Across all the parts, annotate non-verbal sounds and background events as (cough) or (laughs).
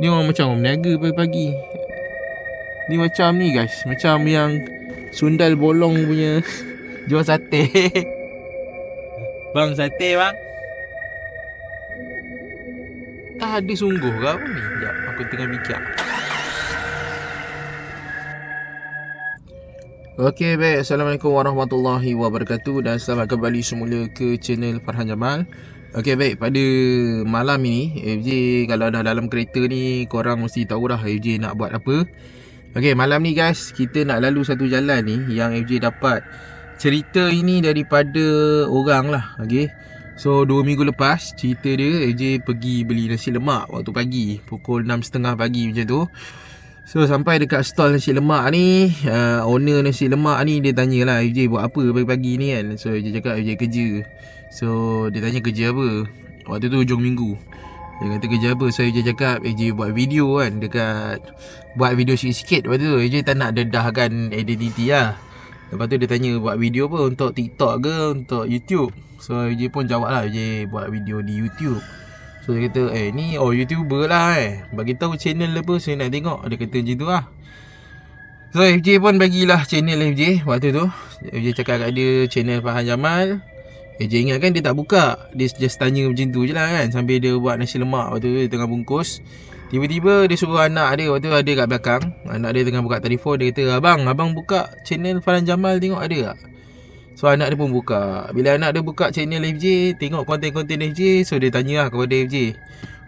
Ni orang macam orang berniaga pagi-pagi. Ni macam ni guys. Macam yang Sundal bolong punya (laughs) Jual sate. Bang sate bang. Tak ada sungguh ke apa ni? Sekejap aku tengah fikir Okey baik. Assalamualaikum warahmatullahi wabarakatuh. Dan selamat kembali semula ke channel Farhan Jamal Okey baik. Pada malam ini FJ kalau dah dalam kereta ni korang mesti tahu dah FJ nak buat apa. Okey malam ni guys kita nak lalu satu jalan ni yang FJ dapat cerita ini daripada orang lah Okey. So 2 minggu lepas cerita dia FJ pergi beli nasi lemak waktu pagi pukul 6.30 pagi macam tu. So sampai dekat stall nasi lemak ni uh, Owner nasi lemak ni dia tanyalah FJ buat apa pagi-pagi ni kan. So FJ cakap FJ kerja So dia tanya kerja apa? Waktu tu hujung minggu. Dia kata kerja apa? So AJ cakap AJ buat video kan Dekat Buat video sikit-sikit Lepas tu. AJ tak nak dedahkan identiti lah. Lepas tu dia tanya buat video apa? Untuk TikTok ke? Untuk YouTube? So AJ pun jawab lah AJ buat video di YouTube. So dia kata Eh ni oh YouTuber lah eh. Bagi tahu channel apa Saya nak tengok. Dia kata macam tu lah. So FJ pun bagilah channel FJ Waktu tu. FJ cakap kat dia Channel Fahan Jamal AJ ingat kan dia tak buka? Dia just tanya macam tu je lah kan Sambil dia buat nasi lemak Waktu tu dia tengah bungkus. Tiba-tiba dia suruh anak dia Waktu tu ada kat belakang. Anak dia tengah buka telefon Dia kata Abang, abang buka channel Farhan Jamal Tengok ada tak? So anak dia pun buka. Bila anak dia buka channel FJ Tengok konten-konten FJ So dia tanya lah kepada FJ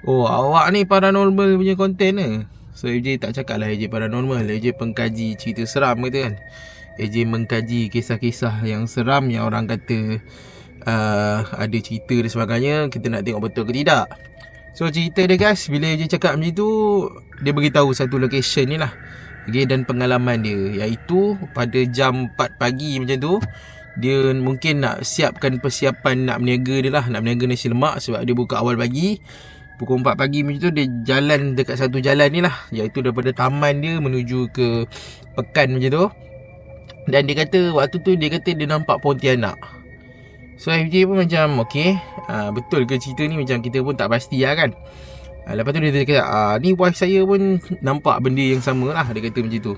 Oh awak ni paranormal punya konten ke? So FJ tak cakap lah FJ paranormal. FJ pengkaji cerita seram kata kan. AJ mengkaji kisah-kisah yang seram yang orang kata uh, ada cerita dan sebagainya kita nak tengok betul ke tidak. So cerita dia guys bila AJ cakap macam tu dia beritahu satu location ni lah. Okay, dan pengalaman dia. Iaitu pada jam 4 pagi macam tu dia mungkin nak siapkan persiapan nak berniaga dia lah nak berniaga nasi lemak sebab dia buka awal pagi. Pukul 4 pagi macam tu dia jalan dekat satu jalan ni lah. Iaitu daripada taman dia menuju ke pekan macam tu. Dan dia kata waktu tu dia kata dia nampak Pontianak So FJ pun macam okay uh, Betul ke cerita ni? Macam kita pun tak pasti lah kan. Uh, Lepas tu dia kata uh, Ni wife saya pun nampak benda yang sama lah Dia kata macam tu.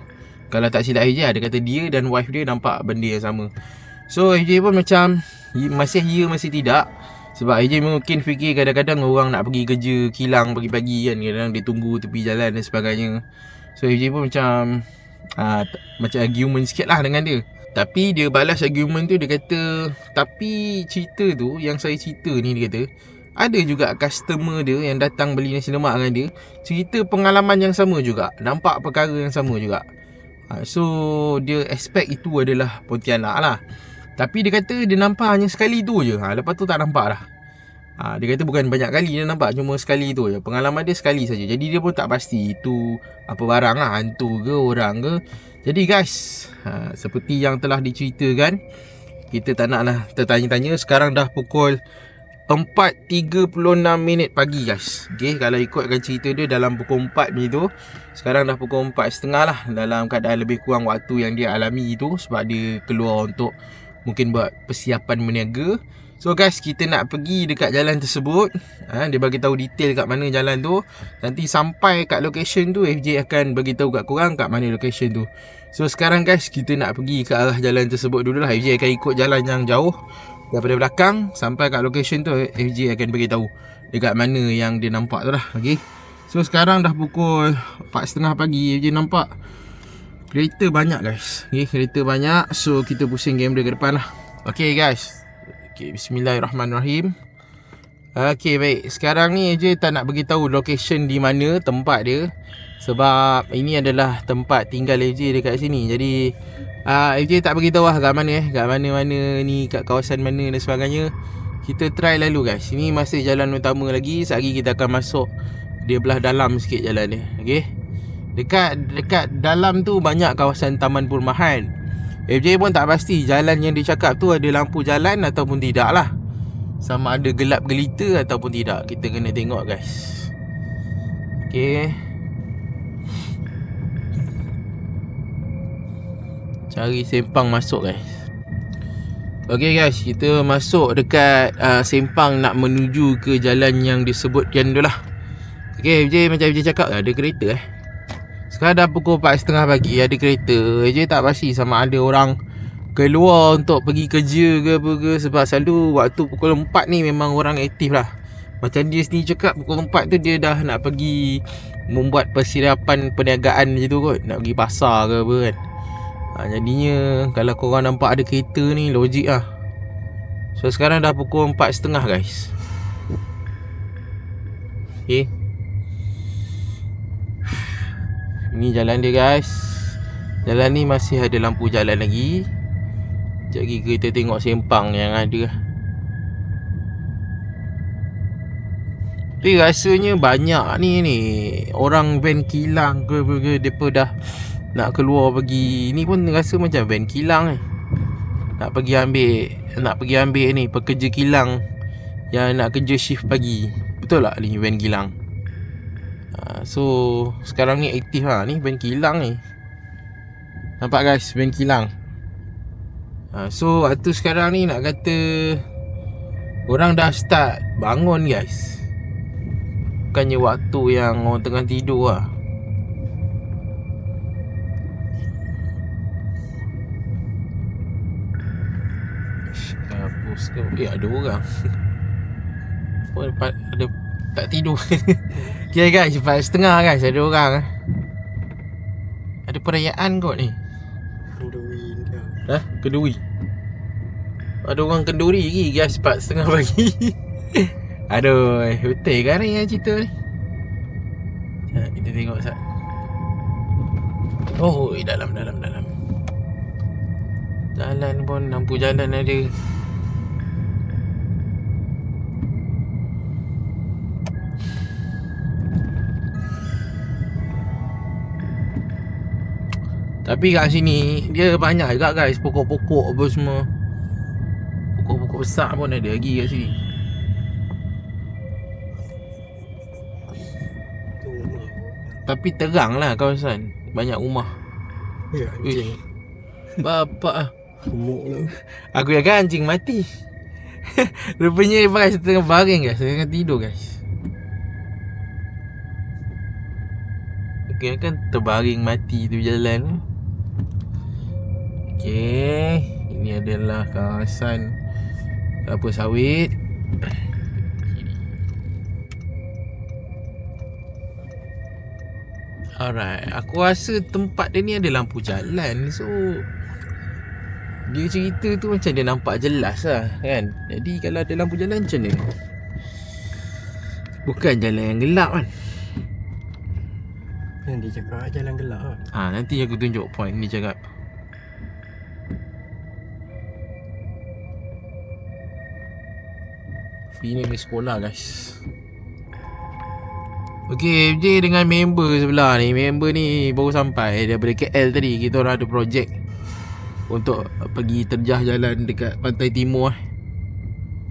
Kalau tak silap FJ dia kata dia dan wife dia nampak benda yang sama. So FJ pun macam Masih ya masih tidak. Sebab AJ mungkin fikir kadang-kadang orang nak pergi kerja kilang pagi-pagi kan. Kadang-kadang dia tunggu tepi jalan dan sebagainya. So AJ pun macam uh, Macam argument sikit lah dengan dia Tapi dia balas argument tu dia kata Tapi cerita tu yang saya cerita ni dia kata Ada juga customer dia yang datang beli nasi lemak dengan dia Cerita pengalaman yang sama juga Nampak perkara yang sama juga uh, So dia expect itu adalah Pontianak lah tapi dia kata dia nampak hanya sekali tu je. Ha, lepas tu tak nampak dah. Ha, dia kata bukan banyak kali dia nampak. Cuma sekali tu je. Pengalaman dia sekali saja. Jadi dia pun tak pasti itu apa barang lah. Hantu ke orang ke. Jadi guys. Ha, seperti yang telah diceritakan. Kita tak nak lah tertanya-tanya. Sekarang dah pukul 4.36 minit pagi guys. Okay. Kalau ikutkan cerita dia dalam pukul 4 macam tu. Sekarang dah pukul 4.30 lah. Dalam keadaan lebih kurang waktu yang dia alami tu. Sebab dia keluar untuk mungkin buat persiapan berniaga. So guys, kita nak pergi dekat jalan tersebut. Ha, dia bagi tahu detail kat mana jalan tu. Nanti sampai kat location tu, FJ akan bagi tahu kat korang kat mana location tu. So sekarang guys, kita nak pergi ke arah jalan tersebut dulu lah. FJ akan ikut jalan yang jauh daripada belakang sampai kat location tu. FJ akan bagi tahu dekat mana yang dia nampak tu lah. Okay. So sekarang dah pukul 4.30 pagi. FJ nampak Kereta banyak guys okay, Kereta banyak So kita pusing kamera ke depan lah Okay guys okay, Bismillahirrahmanirrahim. Okay baik. Sekarang ni je tak nak beritahu location di mana Tempat dia. Sebab ini adalah tempat tinggal AJ dekat sini. Jadi uh, AJ tak beritahu lah kat mana eh. Kat mana-mana ni Kat kawasan mana dan sebagainya. Kita try lalu guys. Ini masih jalan utama lagi. Lagi kita akan masuk Dia belah dalam sikit jalan dia. Okay Dekat dekat dalam tu banyak kawasan taman perumahan. FJ pun tak pasti jalan yang dicakap tu ada lampu jalan ataupun tidak lah. Sama ada gelap gelita ataupun tidak. Kita kena tengok guys. Okay. Cari sempang masuk guys. Okay guys, kita masuk dekat uh, sempang nak menuju ke jalan yang disebutkan tu lah. Okay FJ macam FJ cakap ada kereta eh Sekarang dah pukul 4.30 pagi ada kereta FJ tak pasti sama ada orang keluar untuk pergi kerja ke apa ke Sebab selalu waktu pukul 4 ni memang orang aktif lah. Macam dia sendiri cakap pukul 4 tu dia dah nak pergi Membuat persiapan perniagaan macam tu kot Nak pergi pasar ke apa kan. Ha, Jadinya kalau korang nampak ada kereta ni logik lah. So sekarang dah pukul 4.30 guys. Okay Ini jalan dia guys. Jalan ni masih ada lampu jalan lagi. Sekejap lagi kita tengok sempang yang ada. Tapi rasanya banyak ni ni. Orang van kilang ke apa ke Mereka dah nak keluar pergi. Ni pun rasa macam van kilang eh. Nak pergi ambil Nak pergi ambil ni pekerja kilang Yang nak kerja shift pagi. Betul tak ni van kilang ha, So sekarang ni aktif lah. Ni van kilang ni. Nampak guys? Van kilang ha, So waktu sekarang ni nak kata Orang dah start bangun guys. Bukannya waktu yang orang tengah tidur lah. Eh ada orang. (laughs) Ada tak tidur. (laughs) Okay guys Cepat setengah guys Ada orang eh. Ada perayaan kot ni. Kenduri ke Hah? Kenduri? Ada orang kenduri lagi guys Cepat setengah pagi. (laughs) Aduh Betul kan ni yang cerita ni? Sekejap, Kita tengok sat Oh eh, dalam dalam dalam. Jalan pun Lampu jalan ada Tapi kat sini Dia banyak juga guys Pokok-pokok apa semua. Pokok-pokok besar pun ada lagi kat sini. Tapi terang lah kawasan Banyak rumah. Ya anjing. Bapak ah. Gemuk Aku yakan anjing mati. (laughs) Rupanya dia pakai setengah baring guys Setengah tidur guys. Okay kan terbaring mati tu jalan tu Okay Ini adalah kawasan Kelapa sawit. Alright Aku rasa tempat dia ni ada lampu jalan. So Dia cerita tu macam dia nampak jelas lah kan? Jadi kalau ada lampu jalan macam mana Bukan jalan yang gelap kan? Dia cakap jalan gelap lah. Ha nanti aku tunjuk point ni cakap Ini ni sekolah guys. Okay FJ dengan member sebelah ni. Member ni baru sampai. Daripada KL tadi Kita orang ada projek Untuk pergi terjah jalan dekat pantai timur eh.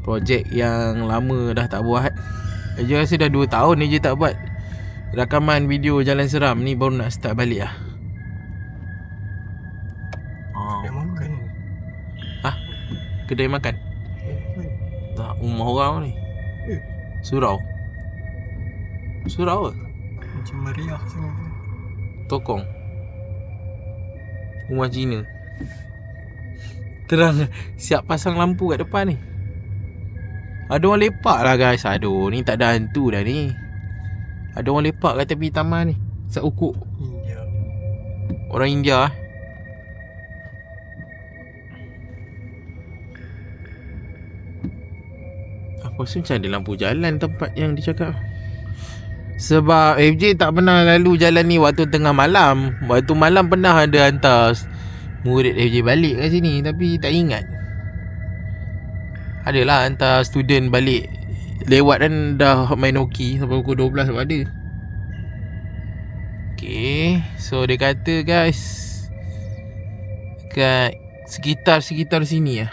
Projek yang lama dah tak buat. FJ rasa dah 2 tahun FJ tak buat. Rakaman video jalan seram ni baru nak start balik lah. Nak makan Kedai makan rumah orang ni. Eh. Surau. Surau ke? Macam meriah sangat. Tokong. Rumah Cina. Terang. Siap pasang lampu kat depan ni. Ada orang lepak lah guys. Aduh ni tak ada hantu dah ni. Ada orang lepak kat tepi taman ni. Sat ukuk India. Orang India eh rasa macam ada lampu jalan tempat yang dia cakap. Sebab FJ tak pernah lalu jalan ni waktu tengah malam. Waktu malam pernah ada hantar murid FJ balik kat sini Tapi tak ingat. Adalah hantar student balik. Lewat kan dah main hoki Sampai pukul 12 pun ada. Okay So dia kata guys Kat Sekitar-sekitar sini lah.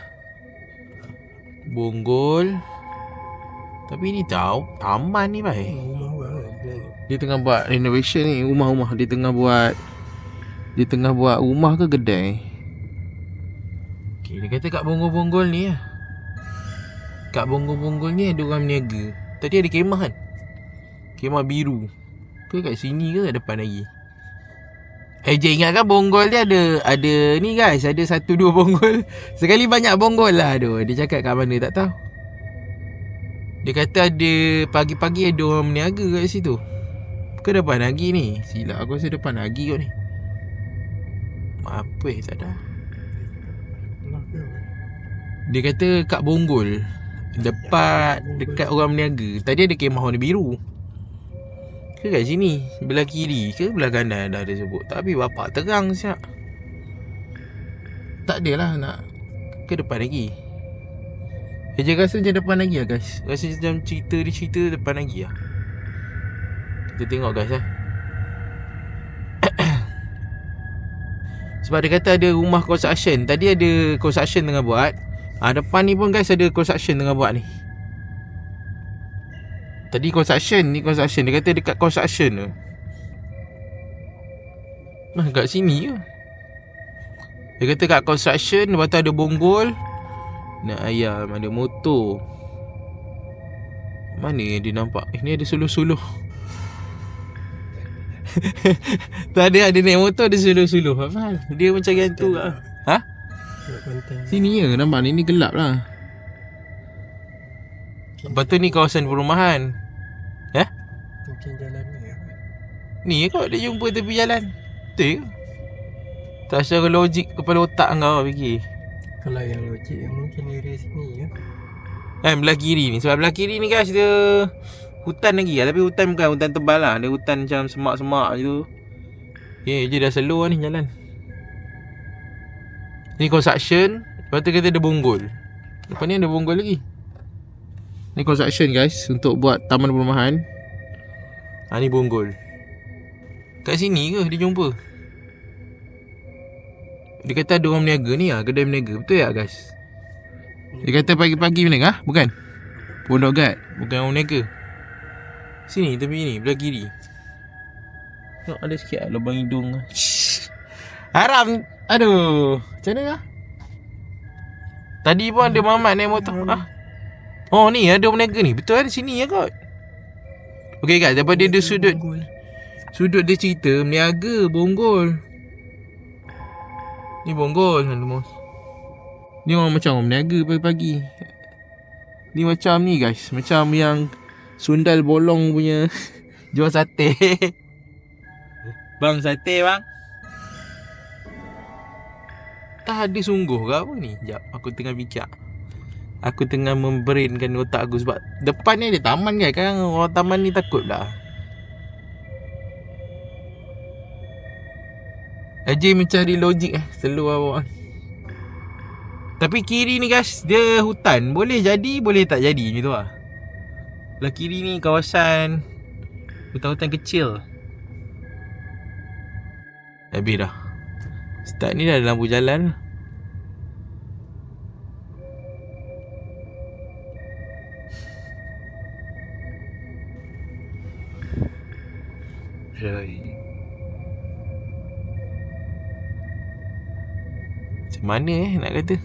Bonggol Tapi ni tahu Taman ni baik Rumah orang Dia tengah buat renovation ni Rumah-rumah. Dia tengah buat Dia tengah buat rumah ke kedai? Okay dia kata kat bonggol-bonggol ni lah Kat bonggol-bonggol ni ada orang meniaga Tadi ada kemah kan? Kemah biru. Ke kat sini ke kat depan lagi? Eh je ingatkan bonggol dia ada Ada ni guys. Ada satu dua bonggol. (laughs) Sekali banyak bonggol lah Aduh. Dia cakap kat mana tak tahu Dia kata ada Pagi-pagi ada orang berniaga kat situ. Ke depan lagi ni? Silap aku rasa depan lagi kot ni. Apa eh tak ada? Dia kata kat bonggol Dekat Dekat orang berniaga. Tadi ada kemah warna biru. Ke kat sini? Belah kiri ke belah kanan dah dia sebut. Tapi bapak terang siap. Tak adalah nak Ke depan lagi Dia je rasa macam depan lagi lah guys Rasa macam cerita dia cerita depan lagi lah Kita tengok guys lah (coughs) Sebab dia kata ada rumah construction Tadi ada construction tengah buat Ah depan ni pun guys ada construction tengah buat ni. Tadi construction ni construction dia kata dekat construction tu. Nah kat sini ke? Dia kata kat construction lepas tu ada bonggol. Nak ayam ada motor. Mana dia nampak? Eh ni ada suluh-suluh. (laughs) tak ada naik motor ada suluh-suluh. Apa? Dia macam gantu lah. Ha? Sini ya nampak ni ni gelap lah. Lepas tu ni kawasan perumahan. Ya? Mungkin jalan ni. Ni kot dia jumpa tepi jalan. Betul ke? Tak secara logik kepala otak kau fikir. Kalau yang logik yang mungkin area sini ya. Kan belah kiri ni. Sebab belah kiri ni guys dia hutan lagi lah. Tapi hutan bukan hutan tebal lah. Dia hutan macam semak-semak je tu. Okay, je dah slow lah ni jalan. Ni construction. Lepas tu kata ada bonggol. Lepas ni ada bonggol lagi. Ni construction guys. Untuk buat taman perumahan. Ha ni bonggol. Kat sini ke dia jumpa? Dia kata ada orang berniaga ni lah. Kedai berniaga. Betul tak guys? Dia kata pagi-pagi berniaga. Ha? Bukan? Pondok Gad. Bukan orang berniaga. Sini tepi ni. Belah kiri. Tengok ada sikit lah lubang hidung. Shh. Haram. Aduh. Macam mana lah? Tadi pun ada mamat naik motor. Ah. Oh ni ada orang berniaga ni. Betul kan? Sini ya kot. Okay guys. Daripada dia sudut. Sudut dia cerita Meniaga Bonggol Ni bonggol kan Mus Ni orang macam orang meniaga pagi-pagi. Ni macam ni guys. Macam yang Sundal bolong punya (laughs) Jual sate. Bang sate bang. Tak ada sungguh ke apa ni? Sekejap aku tengah fikir Aku tengah membrainkan otak aku Sebab depan ni ada taman kan Kan orang taman ni takut lah Aje mencari logik eh Selalu awak. Tapi kiri ni guys Dia hutan. Boleh jadi Boleh tak jadi Macam tu lah. Belah kiri ni kawasan Hutan-hutan kecil. Habis dah. Start ni dah ada lampu jalan. Macam mana eh nak kata?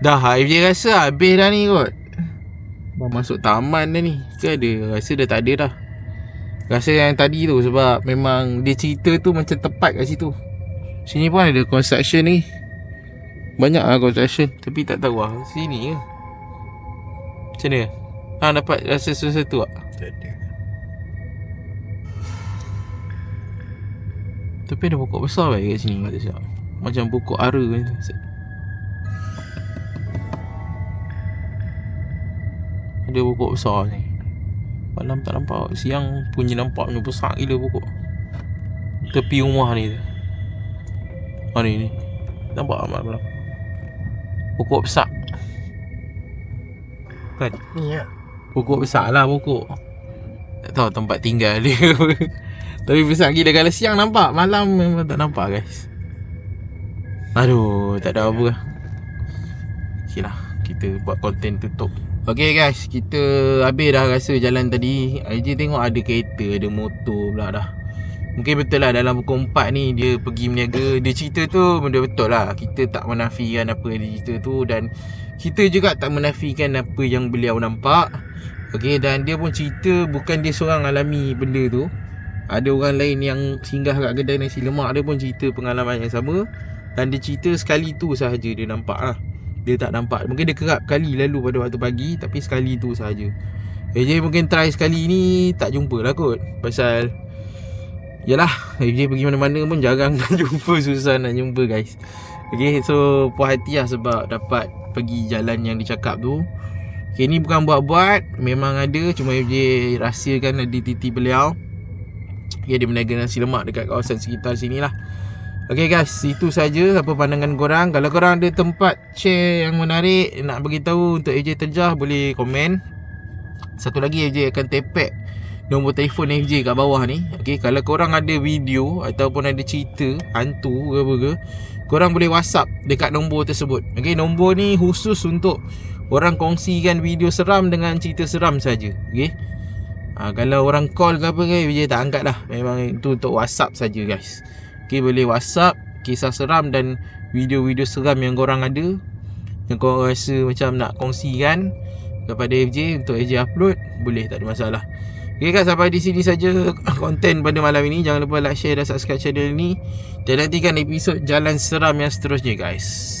Dah FJ rasa habis dah ni kot. Dah masuk taman dah ni. Ke ada? Rasa dah tak ada dah. Rasa yang tadi tu Sebab memang Dia cerita tu macam tepat kat situ. Sini pun ada construction ni. Banyak lah construction. Tapi tak tahu lah. Sini ke? Macam mana Ha dapat rasa sesuatu tak Tak ada. Tapi ada pokok besar baik kat sini kata siap. Macam pokok ara macam tu. Ada pokok besar ni. Malam tak nampak. Siang punya nampak punya besar gila pokok. Tepi rumah ni tu. Ha ni ni. Nampak amat malam. Pokok besar. Kan? Ni ya. Pokok besar lah pokok. Tak tahu tempat tinggal dia. (laughs) Tapi besar gila Kalau siang nampak Malam memang tak nampak guys. Aduh Tak ada apa Okay lah Kita buat konten tutup. Okay guys Kita habis dah rasa jalan tadi. IJ tengok ada kereta Ada motor pula dah. Mungkin betul lah dalam buku 4 ni dia pergi meniaga Dia cerita tu benda betul lah. Kita tak menafikan apa yang dia cerita tu Dan kita juga tak menafikan apa yang beliau nampak. Okay dan dia pun cerita bukan dia seorang alami benda tu. Ada orang lain yang singgah kat kedai nasi lemak Dia pun cerita pengalaman yang sama. Dan dia cerita sekali tu sahaja dia nampak lah Dia tak nampak. Mungkin dia kerap kali lalu pada waktu pagi Tapi sekali tu sahaja. AJ mungkin try sekali ni tak jumpa lah kot. Pasal Yalah AJ pergi mana-mana pun jarang (laughs) nak jumpa Susah nak jumpa guys Okay so puas hati lah sebab dapat pergi jalan yang dicakap tu Okay ni bukan buat-buat Memang ada Cuma AJ rahsiakan titi beliau Okay dia berniaga nasi lemak dekat kawasan sekitar sini lah Okay guys, itu saja apa pandangan korang. Kalau korang ada tempat share yang menarik nak bagi tahu untuk AJ Terjah boleh komen. Satu lagi AJ akan tepek nombor telefon AJ kat bawah ni. Okey, kalau korang ada video ataupun ada cerita hantu ke apa ke, korang boleh WhatsApp dekat nombor tersebut. Okey, nombor ni khusus untuk orang kongsikan video seram dengan cerita seram saja. Okey. Ha, kalau orang call ke apa ke AJ tak angkat dah. Memang itu untuk WhatsApp saja guys. Okey, boleh WhatsApp kisah seram dan video-video seram yang korang ada yang korang rasa macam nak kongsikan kepada FJ untuk FJ upload boleh tak ada masalah Okay guys sampai di sini saja konten pada malam ini. Jangan lupa like share dan subscribe channel ini dan nantikan episod jalan seram yang seterusnya guys